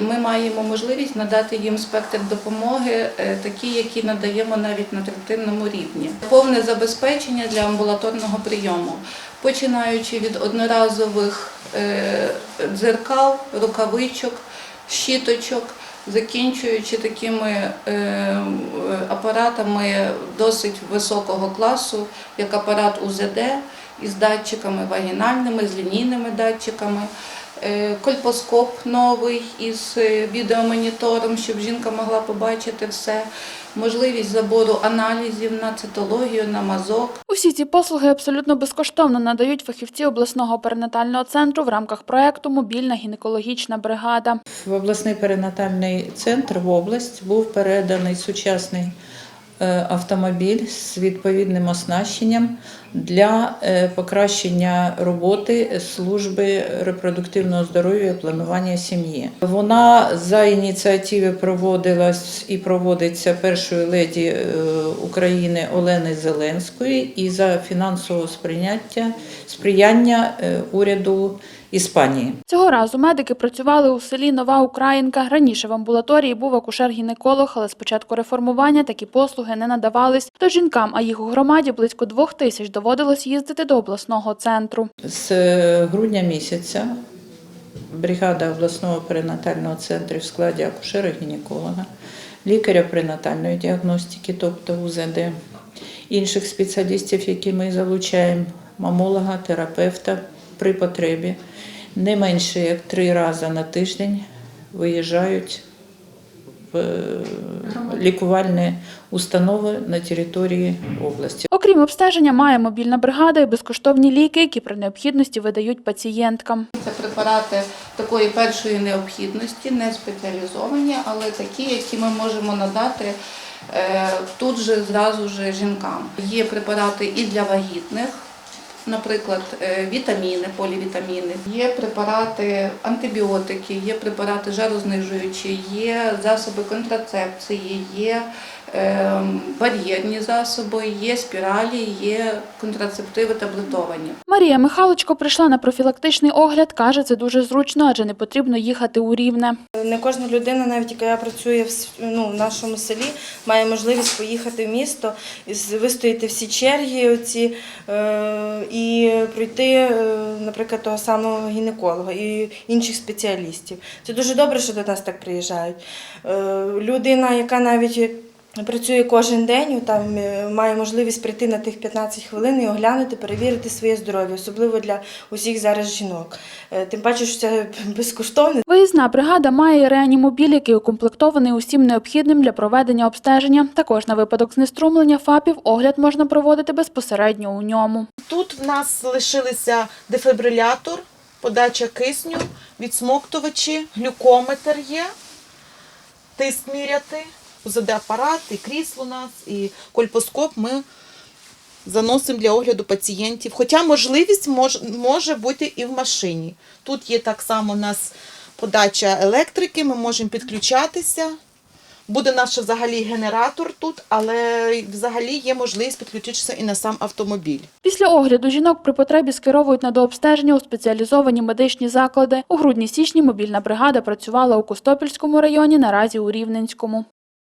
Ми маємо можливість надати їм спектр допомоги, е, такі, які надаємо навіть на третинному рівні. Повне забезпечення для амбулаторного прийому, починаючи від одноразових е, дзеркал, рукавичок, щіточок, закінчуючи такими е, апаратами досить високого класу, як апарат УЗД із датчиками вагінальними, з лінійними датчиками. Е, Кольпоскоп новий із е, відеомонітором, щоб жінка могла побачити все, можливість забору аналізів на цитологію, на мазок. Усі ці послуги абсолютно безкоштовно надають фахівці обласного перинатального центру в рамках проекту Мобільна гінекологічна бригада. В обласний перинатальний центр в область був переданий сучасний автомобіль з відповідним оснащенням для е, покращення роботи служби репродуктивного здоров'я і планування сім'ї. Вона за ініціативи проводилась і проводиться першою леді е, України Олени Зеленської і за фінансового сприйняття сприяння е, уряду Іспанії. Цього разу медики працювали у селі Нова Українка. Раніше в амбулаторії був акушер-гінеколог, але з початку реформування такі послуги не надавались. То жінкам, а їх у громаді близько двох тисяч доводилось їздити до обласного центру. З е, грудня місяця бригада обласного перинатального центру в складі акушера-гінеколога, лікаря пренатальної діагностики, тобто УЗД, інших спеціалістів, які ми залучаємо, мамолога, терапевта при потребі, не менше як три рази на тиждень виїжджають в е, лікувальні установи на території області. Окрім обстеження, має мобільна бригада і безкоштовні ліки, які при необхідності видають пацієнткам. Це препарати такої першої необхідності, не спеціалізовані, але такі, які ми можемо надати е, тут же зразу ж жінкам. Є препарати і для вагітних. Наприклад, е, вітаміни, полівітаміни, є препарати антибіотики, є препарати жарознижуючі, є засоби контрацепції, є бар'єрні засоби, є спіралі, є контрацептиви таблетовані. Марія Михайлочко прийшла на профілактичний огляд. каже, це дуже зручно, адже не потрібно їхати у рівне. Не кожна людина, навіть яка працює в, ну, в нашому селі, має можливість поїхати в місто, і вистояти всі черги оці, е, і пройти, е, наприклад, того самого гінеколога і інших спеціалістів. Це дуже добре, що до нас так приїжджають. Е, людина, яка навіть Працює кожен день, там е, має можливість прийти на тих 15 хвилин і оглянути, перевірити своє здоров'я, особливо для усіх зараз жінок. Е, Тим паче, що це безкоштовно, Виїзна бригада має реанімобіль, який укомплектований усім необхідним для проведення обстеження. Також на випадок знеструмлення ФАПів огляд можна проводити безпосередньо у ньому. Тут в нас лишилися дефібрилятор, подача кисню, відсмоктувачі, глюкометр є, тиск міряти, УЗД-апарат, і крісло у нас, і кольпоскоп ми заносимо для огляду пацієнтів. Хоча можливість мож, може бути і в машині. Тут є так само у нас подача електрики, ми можемо підключатися. Буде наш взагалі генератор тут, але взагалі є можливість підключитися і на сам автомобіль. Після огляду жінок при потребі скеровують на дообстеження у спеціалізовані медичні заклади. У грудні-січні мобільна бригада працювала у Костопільському районі, наразі у Рівненському.